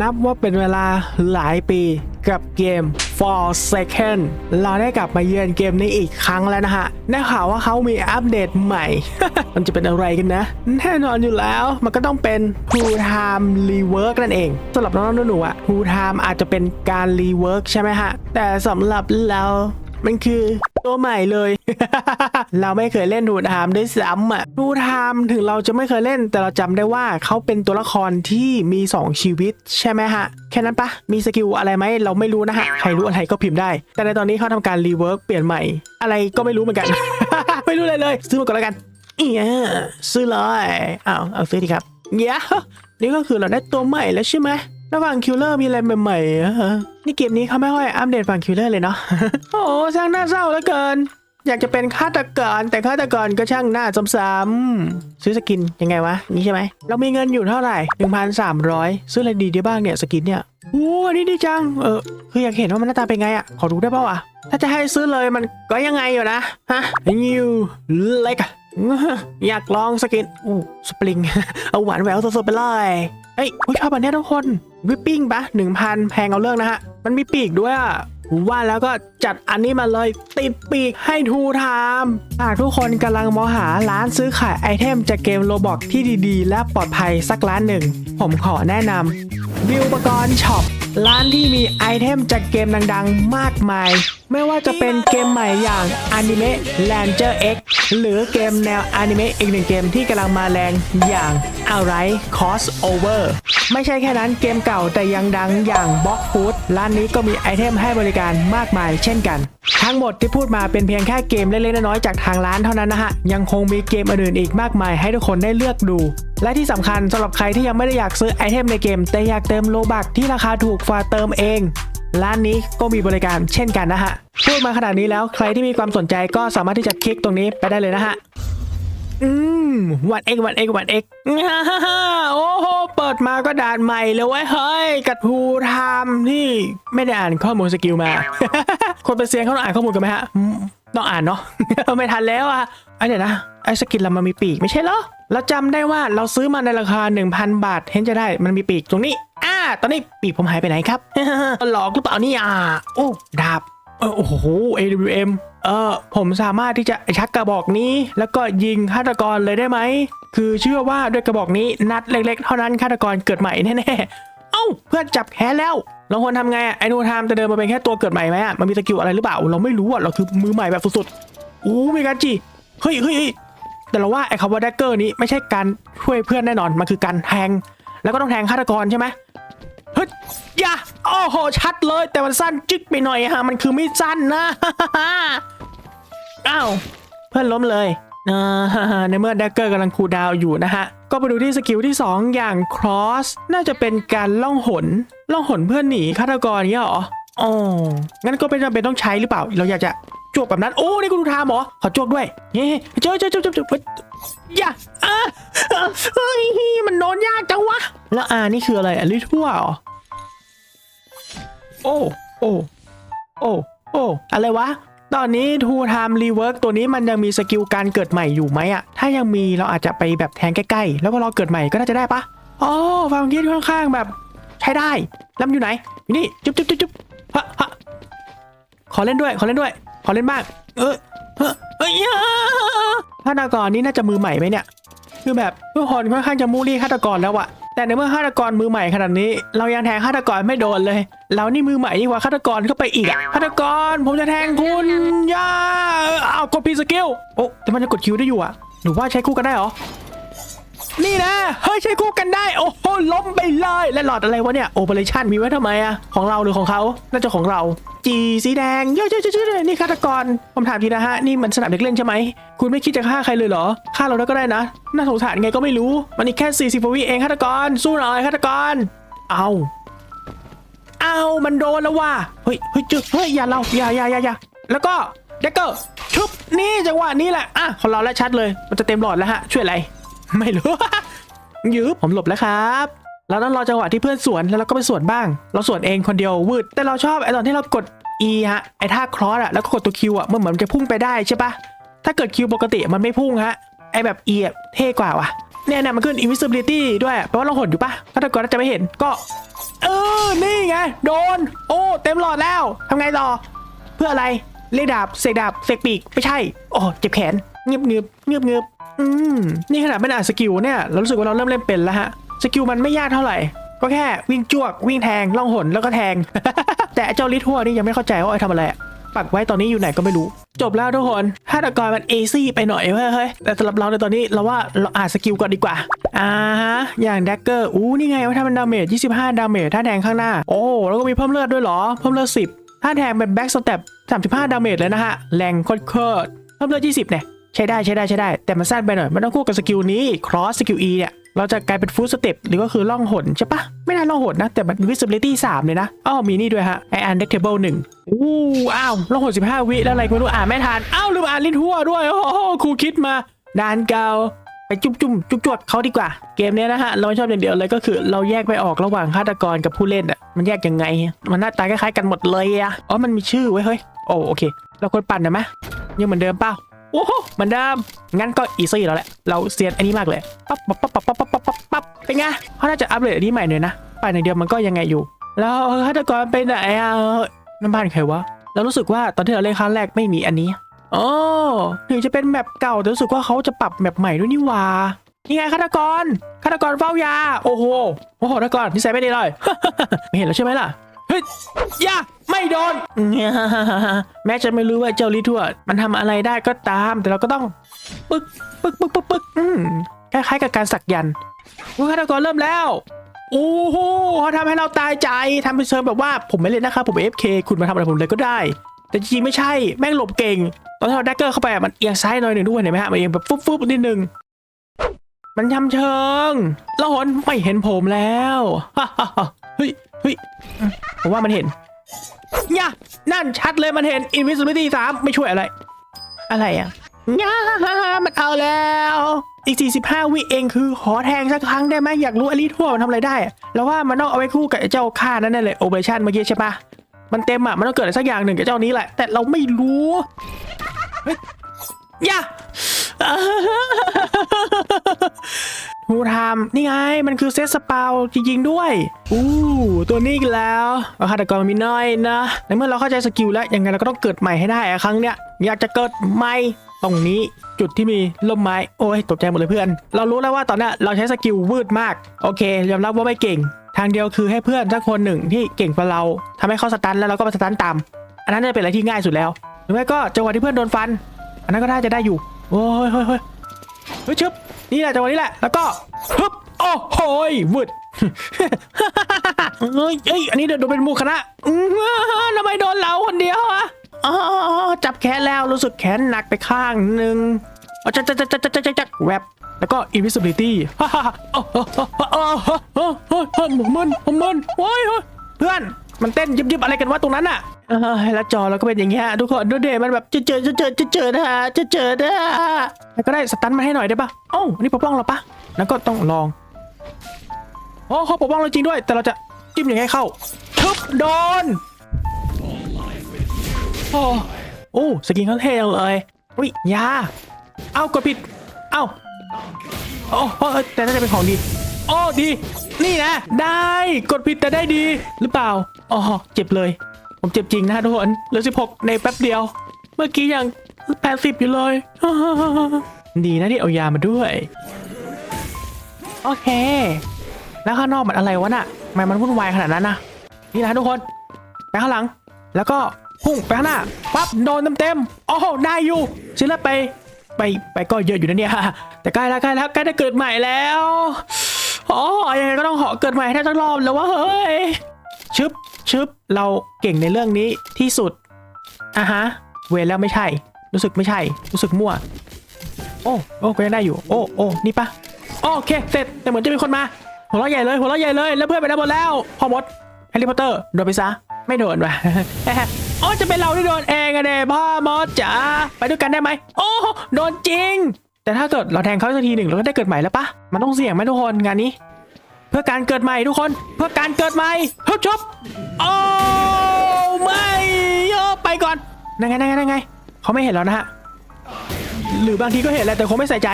นับว่าเป็นเวลาหลายปีกับเกม For Second เราได้กลับมาเยือนเกมนี้อีกครั้งแล้วนะฮะได้ข่าวว่าเขามีอัปเดตใหม่ มันจะเป็นอะไรกันนะ แน่นอนอยู่แล้ว มันก็ต้องเป็น True Time Rework นั่นเองสำหรับน้องๆหนูๆอะ True Time อาจจะเป็นการ Rework ใช่ไหมฮะ แต่สำหรับเรา มันคือตัวใหม่เลย เราไม่เคยเล่นทูไทม์ด้วยซ้ำอะทูไทม์ถึงเราจะไม่เคยเล่น แต่เราจำได้ว่าเขาเป็นตัวละครที่มี 2 ชีวิต ใช่ไหมฮะ แค่นั้นปะมีสกิลอะไรไหมเราไม่รู้นะฮะ ใครรู้อะไรก็พิมพ์ได้ แต่ในตอนนี้เขาทำการรีเวิร์กเปลี่ยนใหม่ อะไรก็ไม่รู้เหมือนกัน ไม่รู้เลยเลย ซื้อมาก่อนแล้วกันเอียซื้อเลยเอาเอาซื้อดีครับเย้นี่ก็คือเราได้ตัวใหม่แล้วใช่ไหม ระหว่างคิลเลอร์มีอะไรใหม่ๆอะฮะนี่เกมนี้เขาไม่ค่อยอัปเดตฝั่งคิลเลอร์เลยเนาะ โอ้ช่างน่าเศร้าเหลือเกิน อยากจะเป็นฆาตกรแต่ฆาตกรก็ช่างหน้าซ้ำๆซื้อสกินยังไงวะนี่ใช่ไหม เรามีเงินอยู่เท่าไหร่ 1,300 ซื้ออะไรดีได้บ้างเนี่ยสกินเนี่ยโอ้อันนี้ดีจัง เออ คืออยากเห็นว่ามันหน้าตาเป็นไงอะขอดูได้ป่าวะถ้าจะให้ซื้อเลยมันก็ยังไงอยู่นะ ฮะนิวเล็กอยากลองสกินอู้สปริง เอาหวานแหววสดๆไปเลยเฮ้ยอุ๊ยชอบอันเนี้ยทุกคน วิปปิ้งปะหนึ่งพันแพงเอาเรื่องนะฮะ มันมีปีกด้วยอะว่าแล้วก็จัดอันนี้มาเลยติดปีกให้ทูไทม์หากทุกคนกำลังมองหาร้านซื้อขายไอเทมจากเกมโรบอกที่ดีๆ และปลอดภัยสักร้านหนึ่ง ผมขอแนะนำวิวปกรณ์ช็อปร้านที่มีไอเทมจากเกมดังๆ มากมาย ไม่ว่าจะเป็นเกมใหม่อย่าง Anime Ranger X หรือเกมแนวอนิเมะอีกหนึ่งเกมที่กำลังมาแรงอย่าง Outright Crossover ไม่ใช่แค่นั้นเกมเก่าแต่ยังดังอย่าง b o x Food ร้านนี้ก็มีไอเทมให้บริการมากมายเช่นกัน ทั้งหมดที่พูดมาเป็นเพียงแค่เกมเล็กๆน้อยๆจากทางร้านเท่านั้นนะฮะ ยังคงมีเกมอื่นๆอีกมากมายให้ทุกคนได้เลือกดู และที่สำคัญสำหรับใครที่ยังไม่ได้อยากซื้อไอเทมในเกม แต่อยากเติมโลบักที่ราคาถูกฝ่าเติมเอง ร้านนี้ก็มีบริการเช่นกันนะฮะ พูดมาขนาดนี้แล้วใครที่มีความสนใจก็สามารถที่จะคลิกตรงนี้ไปได้เลยนะฮะ อืมวันเอ็กวันเอ็กวันเอ็กโอ้โห เปิดมาก็ด่านใหม่เลยเว้ยเฮ้ยกัดพูทำนี่ไม่ได้อ่านข้อมูลสกิลมา คนเป็นเซียนเขาต้องอ่านข้อมูลกันไหมฮะต้องอ่านเนาะไม่ทันแล้วอะไอเดี๋ยวนะไอสกินเรามันมีปีกไม่ใช่เหรอเราจำได้ว่าเราซื้อมาในราคา 1,000 บาท เห็นจะได้มันมีปีกตรงนี้ ตอนนี้ปีกผมหายไปไหนครับหลอกหรือเปล่านี่อะโอ้ดาบเออโอ้โห AWM เออผมสามารถที่จะชักกระบอกนี้ แล้วก็ยิงฆาตกรเลยได้ไหม คือเชื่อว่าด้วยกระบอกนี้นัดเล็ก ๆ เท่านั้นฆาตกรเกิดใหม่แน่ๆเอ้าเพื่อนจับแค้นแล้วเราควรทำไงอะไอ้นูไทม์จะเดินมาเป็นแค่ตัวเกิดใหม่ไหมอะมันมีสกิลอะไรหรือเปล่า เราไม่รู้อะเราคือมือใหม่แบบสุดๆอู้มีการจีเฮ้ยเฮ้ยเฮ้ยแต่เราว่าไอ้คำว่าแดกเกอร์นี้ไม่ใช่การช่วยเพื่อนแน่นอนมันคือการแทงแล้วก็ต้องแทงฆาตกรใช่ไหม ฮ้ยอย่าโอ้โหชัดเลยแต่มันสั้นจึ๊กไปหน่อยฮะมันคือไม่สั้นนะอ้าวเพื่อนล้มเลยในเมื่อแดกเกอร์กำลังคูดาวอยู่นะฮะ ก็ไปดูที่สกิลที่ 2 อย่าง cross น่าจะเป็นการล่องหนล่องหนเพื่อนหนีฆาตกรเงี้ยเหรออ๋องั้นก็เป็นจำเป็นต้องใช้หรือเปล่า เราอยากจะจวกแบบนั้น โอ้นี่กูดูทามเหรอ ขอจวกด้วยเฮ้ยเจอเจอเจอเจอเจอเฮ้ยอย่าอะเฮ้ยมันโดนยากจังวะ แล้วอ่านี่คืออะไรอะลิทั่วเหรอ โอ้ โอ้ โอ้ โอ้ อะไรวะ ตอนนี้ Two Time Rework ตัวนี้มันยังมีสกิลการเกิดใหม่อยู่ไหมอะถ้ายังมีเราอาจจะไปแบบแทงใกล้ๆ แล้วพอเราเกิดใหม่ก็น่าจะได้ปะอ๋อความคิดค่อนข้างแบบใช้ได้ล้วมันอยู่ไหน อยู่นี่ จุ๊บจุ๊บจุ๊บจุ๊บฮะฮะขอเล่นด้วย ขอเล่นด้วย ขอเล่นบ้าง เออเออเอ้ยฆาตกรนี่น่าจะมือใหม่ไหมเนี่ย คือแบบทุกคนค่อนข้างจะมูลี่ฆาตกรแล้วอะ แต่ในเมื่อฆาตกรมือใหม่ขนาดนี้ เรายังแทงฆาตกรไม่โดนเลย เรานี่มือใหม่ยิ่งกว่าฆาตกรเข้าไปอีกอะฆาตกรผมจะแทงคุณย่าเอากดพีสกิลโอ้แต่มันจะกดคิวได้อยู่อะหรือว่าใช้คู่กันได้เหรอ นี่นะ เฮ้ยใช้คู่กันได้ โอ้โหล้มไปเลย และหลอดอะไรวะเนี่ย โอเปอเรชั่นมีไว้ทำไมอะของเราหรือของเขา น่าจะของเรา จีสีแดงเยอะๆๆๆนี่ฆาตกรผมถามทีนะฮะ นี่มันสนามเด็กเล่นใช่ไหม คุณไม่คิดจะฆ่าใครเลยเหรอ ฆ่าเราแล้วก็ได้นะ น่าสงสารไงก็ไม่รู้ มันอีกแค่ 40วิเองฆาตกร สู้หน่อยฆาตกร เอาเอามันโดนแล้วว่ะ เฮ้ยเฮ้ยจุดเฮ้ยอย่าเราอย่าอย่าอย่าอย่าแล้วก็เด็กเกอร์ชุบนี่จังหวะนี้แหละ อะของเราแล้วชัดเลย มันจะเต็มหลอดแล้วฮะ ช่วยอะไร ไม่รู้ ยืบผมหลบแล้วครับเราต้องรอจังหวะที่เพื่อนสวนแล้วเราก็ไปสวนบ้าง เราสวนเองคนเดียววืดแต่เราชอบไอตอนที่เรากด E ฮะไอท่าครอสอะแล้วก็กดตัว Q อะมันเหมือนจะพุ่งไปได้ใช่ปะถ้าเกิด Q ปกติมันไม่พุ่งฮะไอแบบ E อะเท่กว่าว่ะเนี่ยเนี่ยมันขึ้น invisibility ด้วยแปลว่าเราหดอยู่ปะถ้าตะกอนจะไม่เห็นก็เออนี่ไงโดน โอ้เต็มหลอดแล้วทำไงต่อเพื่ออะไรเรียดาบเสกดาบเสกปีกไม่ใช่โอ้เจ็บแขนเงียบเงียบเงียบเงียบ อืมนี่ขนาดไม่อ่านสกิลเนี่ยเรารู้สึกว่าเราเริ่มเล่นเป็นแล้วฮะสกิลมันไม่ยากเท่าไหร่ ก็แค่วิ่งจวกวิ่งแทงล่องหนแล้วก็แทง แต่เจ้าลิทัวนี่ยังไม่เข้าใจว่าไอ้ทำอะไรปักไว้ตอนนี้อยู่ไหนก็ไม่รู้ จบแล้วทุกคนฆาตกรมันเอซี่ไปหน่อยเฮ้ยแต่สำหรับเราในตอนนี้เราว่าเราอ่านสกิลก่อนดีกว่าอ่าฮะอย่างแดกเกอร์อู้นี่ไงว่าถ้ามันดาเมจ25 ดาเมจถ้าแทงข้างหน้า โอ้แล้วก็มีเพิ่มเลือดด้วยเหรอ เพิ่มเลือด10ถ้าแทงเป็นแบ็กสเต็ป35 ดาเมจเลยนะฮะแรงโคตรเพิ่มเลือด20เนี่ย ช้ได้ใช้ได้ใช้ได้ แต่มันสั้นไปหน่อยมันต้องคู่กับสกิลนี้ cross สกิล E เนี่ยเราจะกลายเป็นฟู l สเต็ปหรือก็คือล่องหนใช่ปะไม่น่าล่องหนนะ แต่มัน visibility 3เลยนะอ้าวมีนี่ด้วยฮะไอ undetectable 1อู้อ้าวล่องหน15วิแล้วอะไรก็ไม่รู้อ่านไม่ทันอ้าวลืมอ่านลิ้นทั่วด้วยโอ้โหครูคิดมาดานเกาไปจุ๊บจุ๊บจุ๊บจวดเขาดีกว่า เกมเนี้ยนะฮะ เราไม่ชอบอย่างเดียวเลยก็คือเราแยกไปออกระหว่างฆาตกรกับผู้เล่นอะมันแยกยังไง มันหน้าตาคล้ายๆกันหมดเลยอะอ๋อมันมีชื่อไว้เฮ้ยโอ้โอเค เราควรปั่นนะไหมยังเหมือนเดิมเปล่า โอ้โหเหมือนเดิมงั้นก็อีซี่แล้วแหละ เราเซียนอันนี้มากเลย ปั๊บปั๊บปั๊บปั๊บปั๊บปั๊บปั๊บปั๊บเป็นไงเขาน่าจะอัปเดตอันนี้ใหม่หน่อยนะไปั่นอยเดียวมันก็ยังไงอยู่ แล้วฆาตกรไปไหนอะน้ำบ้านใครวะ เรารู้สึกว่าตอนที่เราเล่นครั้งแรกไม่มีอันนี้โอ๋อถึงจะเป็นแมปเก่าแต่รู้สึกว่าเขาจะปรับแมปใหม่ด้วยนี่ว่านี่ไงฆาตกรฆาตกรเฝ้ายา โอ้โห โอ้โหฆาตกรนิสัยไม่ดีเลย ไม่เห็นแล้วใช่ไหมล่ะ ฮ้ยอย่าไม่โดน แม้จะไม่รู้ว่าเจ้าลิทัวมันทำอะไรได้ก็ตาม แต่เราก็ต้องปึ๊กปึ๊กปึ๊กปึ๊กปึ๊กคล้ายๆกับการสักยันต์ฆาตกรเริ่มแล้วโอ้โหเขาทำให้เราตายใจทำเป็นเชิงแบบว่าผมไม่เล่นนะครับผม FK คุณมาทำอะไรผมเลยก็ได้ แต่จริงๆไม่ใช่แม่งหลบเก่ง ตอนที่เราแดกเกอร์เข้าไปมันเอียงซ้ายหน่อยหนึ่งด้วยเห็นไหมฮะมันเอียงแบบฟุบฟุบนิดนึงมันทำเชิงแล้วหนไม่เห็นผมแล้วฮ่าฮ่า ผมว่ามันเห็นย่านั่นชัดเลยมันเห็น invisibility 3 ไม่ช่วยอะไร อะไรอะย่ามันเอาแล้ว อีก 45 วิเองคือขอแทงสักครั้งได้ไหมอยากรู้อลิทั่วมันทำอะไรได้อะแล้วว่ามันต้องเอาไว้คู่กับไอ้เจ้าค่านั่นแน่เลยโอเปอเรชั่นเมื่อกี้ใช่ปะมันเต็มอะ มันต้องเกิดอะไรสักอย่างหนึ่งกับเจ้านี้แหละ แต่เราไม่รู้เฮ้ยย่า ฮูทามนี่ไง มันคือเซตสปาวจริงๆด้วย อู้ตัวนี้อีกแล้วเอาฆาตกรมันมีน้อยนะในเมื่อเราเข้าใจสกิลแล้วยังไงเราก็ต้องเกิดใหม่ให้ได้อะครั้งเนี้ยอยากจะเกิดใหม่ตรงนี้จุดที่มีล่มไม้ โอ้ยตกใจหมดเลยเพื่อน เรารู้แล้วว่าตอนเนี้ยเราใช้สกิลวืดมาก โอเคยอมรับว่าไม่เก่ง ทางเดียวคือให้เพื่อนสักคนหนึ่งที่เก่งกว่าเราทำให้เขาสตันแล้วเราก็มาสตันตาม อันนั้นจะเป็นอะไรที่ง่ายสุดแล้วหรือไม่ก็จังหวะที่เพื่อนโดนฟัน อันนั้นก็น่าจะได้อยู่โอ้ยเฮ้ยเฮ้ยเฮ้ยชึบ นี่แหละจังหวะนี้แหละ แล้วก็ฮึบโอ้โหยวืดเฮ้ยเอ้ยอันนี้เดี๋ยวโดนเป็นหมูคณะทำไมโดนเราคนเดียวอะอ๋อจับแขนแล้วรู้สึกแขนหนักไปข้างหนึ่งเอาจักจักจักจักจักจักจักแวบแล้วก็ invisibility ฮ่าฮ่าฮ่าโอ้โหโอ้โหโอ้โหโอ้โหผมมึนผมมึนโอ้ยโอ้ยเพื่อน มันเต้นยิบยิบอะไรกันวะตรงนั้นอะเออแล้วจอเราก็เป็นอย่างเงี้ยทุกคนดูเดมันแบบเจอเจอเจอเจอเจอเจอนะฮะเจอเจอนะฮะแล้วก็ได้สตันมาให้หน่อยได้ปะโอ้าอันนี้ปกป้องเราปะแล้วก็ต้องลองโอ้เขาปกป้องเราจริงด้วย แต่เราจะจิ้มอย่างไงเข้าทึบโดนโอ้โอ้สกินเขาเท่จังเลยอุ้ยยาเอ้ากดผิดเอ้าโอ้แต่น่าจะเป็นของดี โอ้ดี นี่นะ ได้กดผิดแต่ได้ดีหรือเปล่าอ๋อเจ็บเลย ผมเจ็บจริงนะทุกคนเหลือ16 ในแป๊บเดียว เมื่อกี้ยัง 80 อยู่เลย ดีนะที่เอายามาด้วย โอเค แล้วข้างนอกมันอะไรวะน่ะทำไมมันวุ่นวายขนาดนั้นนะนี่นะทุกคนไปข้างหลัง แล้วก็พุ่งไปข้างหน้าปั๊บโดนเต็มๆโอ้โหได้อยู่ชิ้นละไปไปไปก็เยอะอยู่นะเนี่ยแต่ใกล้แล้วใกล้แล้วใกล้จะเกิดใหม่แล้ว อ๋อยังไงก็ต้องขอเกิดใหม่ให้ได้สักรอบแล้ววะเฮ้ยชึบชึบเราเก่งในเรื่องนี้ที่สุดอะฮะ เวรแล้วไม่ใช่ รู้สึกไม่ใช่ รู้สึกมั่ว โอ้โอ้ก็ยังได้อยู่ โอ้โอ้นี่ปะโอเคเสร็จแต่เหมือนจะมีคนมา หัวเราะใหญ่เลยหัวเราะใหญ่เลยแล้วเพื่อนไปได้หมดแล้วพอหมดแฮร์รี่พอตเตอร์โดนไปซะไม่โดนว่ะโอ้จะเป็นเราที่โดนเองอะเด้พ่อมดจ๋าไปด้วยกันได้ไหมโอ้โดนจริง แต่ถ้าเกิดเราแทงเขาสักทีหนึ่งเราก็ได้เกิดใหม่แล้วปะมันต้องเสี่ยงไหมทุกคนงานนี้ เพื่อการเกิดใหม่ทุกคน เพื่อการเกิดใหม่ฮ้ยจบโอ้ไม่โยไปก่อนนั่นไงนั่นไงนั่นไงเขาไม่เห็นแล้วนะฮะหรือบางทีก็เห็นแหละแต่คงไม่ใส่ใจ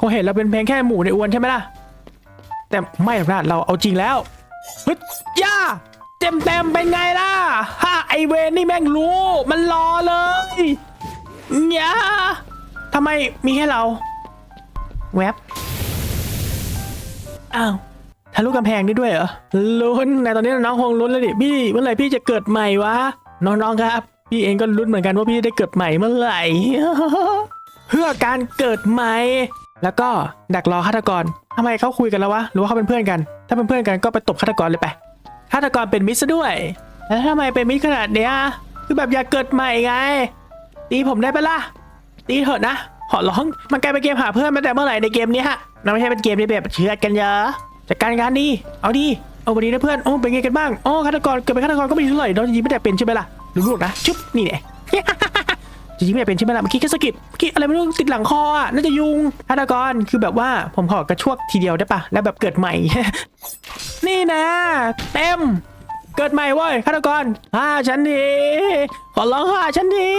คงเห็นเราเป็นเพียงแค่หมูในอวนใช่ไหมล่ะ แต่ไม่หรอกนะเราเอาจริงแล้วฮึดย่าเต็มเต็มเป็นไงล่ะฮ่าไอเวนนี่แม่งรู้ มันรอเลยย่าทำไมมีแค่เรา แวบอ้าวทะลุกำแพงได้ด้วยเหรอลุ้นในตอนนี้น้องคงลุ้นแล้วดิพี่เมื่อไหร่พี่จะเกิดใหม่วะน้องๆครับ พี่เองก็ลุ้นเหมือนกันว่าพี่ได้เกิดใหม่เมื่อไหร่ เพื่อการเกิดใหม่ แล้วก็ดักรอฆาตกรทำไมเขาคุยกันแล้ววะหรือว่าเขาเป็นเพื่อนกัน ถ้าเป็นเพื่อนกันก็ไปตบฆาตกรเลยไปฆาตกรเป็นมิตรซะด้วยแล้วทำไมเป็นมิตรขนาดเนี้ยคือแบบอยากเกิดใหม่ไง ตีผมได้ปะล่ะตีเถอะนะ ขอร้อง มันกลายเป็นเกมหาเพื่อนมาแต่เมื่อไหร่ในเกมนี้ฮะมันไม่ใช่เป็นเกมที่แบบเชือดกันเยอะจัดการงานดีเอาดีเอาวันนี้นะเพื่อนโอ้เป็นไงกันบ้างโอ้ฆาตกรเกิดเป็นฆาตกรก็ไม่ดีเท่าไหร่เนาะจริงไม่ได้เป็นใช่ไหมล่ะดูลูกนะชุบนี่แหละจริงไม่ได้เป็นใช่ไหมล่ะเมื่อกี้แค่สะกิดเมื่อกี้อะไรไม่รู้ติดหลังคออะน่าจะยุงฆาตกรคือแบบว่าผมขอกระชวกทีเดียวได้ปะแล้วแบบเกิดใหม่ นี่นะ เต็ม เกิดใหม่เว้ยฆาตกรฆ่าฉันทีขอร้องฆ่าฉันที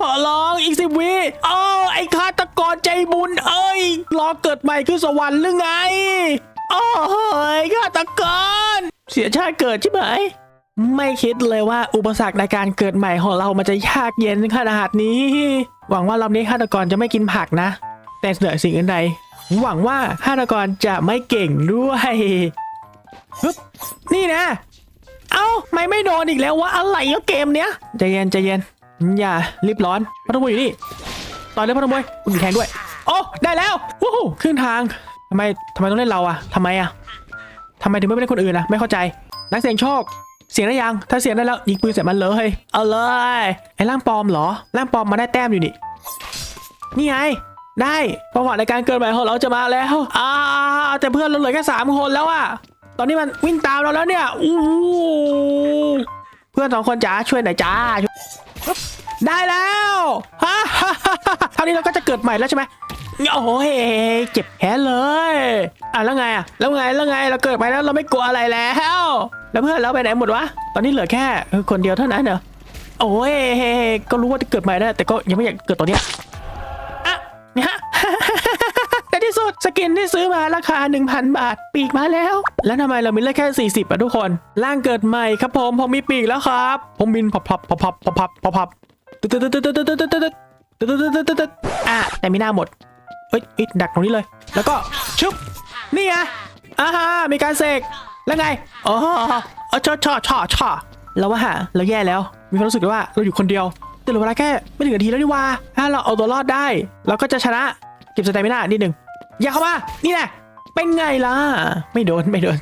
ขอร้องอีกสิบวิโอ้ไอ้ฆาตกรใจบุญ เอ้ย รอเกิดใหม่คือสวรรค์หรือไงโอ้ยฆาตกร เสียชาติเกิดใช่ไหม ไม่คิดเลยว่าอุปสรรคในการเกิดใหม่ของเรามันจะยากเย็นขนาดนี้ หวังว่ารอบนี้ฆาตกรจะไม่กินผักนะ แต่เหนือสิ่งอื่นใด หวังว่าฆาตกรจะไม่เก่งด้วยฮึบนี่นะ เอ้าไม่ไม่โดนอีกแล้ววะอะไรก็เกมเนี้ยใจเย็นใจเย็น อย่ารีบร้อนพัทมวยอยู่นี่ต่อยเลยพัทมวยอุ่นแข็งด้วย โอ้ได้แล้ววู้ฮู้ครึ่งทางทำไมทำไมต้องเล่นเราอะทำไมอะทำไมถึงไม่เล่นคนอื่นอะไม่เข้าใจนักเสียงโชคเสียงได้ยัง ถ้าเสียงได้แล้วยิงปืนใส่มันเลยเอาเลยไอ้ร่างปลอมเหรอร่างปลอมมาได้แต้มอยู่นี่นี่ไงได้ประวัติในการเกิดใหม่ของเราจะมาแล้วอ่าแต่เพื่อนเราเหลือแค่สามคนแล้วอะตอนนี้มันวิ่งตามเราแล้วเนี่ยอู้เพื่อนสองคนจ๋าช่วยหน่อยจ้า ได้แล้วฮ่าฮ่าฮ่าฮ่าเท่านี้เราก็จะเกิดใหม่แล้วใช่ไหมโอ้โหเจ็บแผลเลยอะแล้วไงอะแล้วไงแล้วไงเราเกิดใหม่แล้วเราไม่กลัวอะไรแล้ว แล้วเพื่อนเราไปไหนหมดวะตอนนี้เหลือแค่คนเดียวเท่านั้นเหรอโอ้ยก็รู้ว่าจะเกิดใหม่ได้แต่ก็ยังไม่อยากเกิดตอนเนี้ย สกินที่ซื้อมาราคา 1,000 บาท ปีกมาแล้ว แล้วทำไมเรามีเลือดแค่ 40 อะทุกคน ร่างเกิดใหม่ครับผม ผมมีปีกแล้วครับ ผมบินพับพับพับพับพับพับพับตึ๊ดตึ๊ดตึ๊ดตึ๊ดตึ๊ดตึ๊ดตึ๊ดตึ๊ดตึ๊ดตึ๊ดตึ๊ดอะแต่ไม่น่าหมดเอ้ยดักตรงนี้เลย แล้วก็ชุบนี่ไงอ่าฮะมีการเสกแล้วไงอ๋ออ๋อชอชอชอชอแล้วว่าฮะเราแย่แล้ว มีความรู้สึกว่าเราอยู่คนเดียว แต่เหลือเวลาแค่ไม่ถึงนาทีแล้วนี่ว่า ถ้าเราเอาตัวรอดได้ เราก็จะชนะเก็บสเตมิน่านิดหนึ่ง อย่าเข้ามานี่แหละ เป็นไงล่ะ ไม่โดน ไม่โดน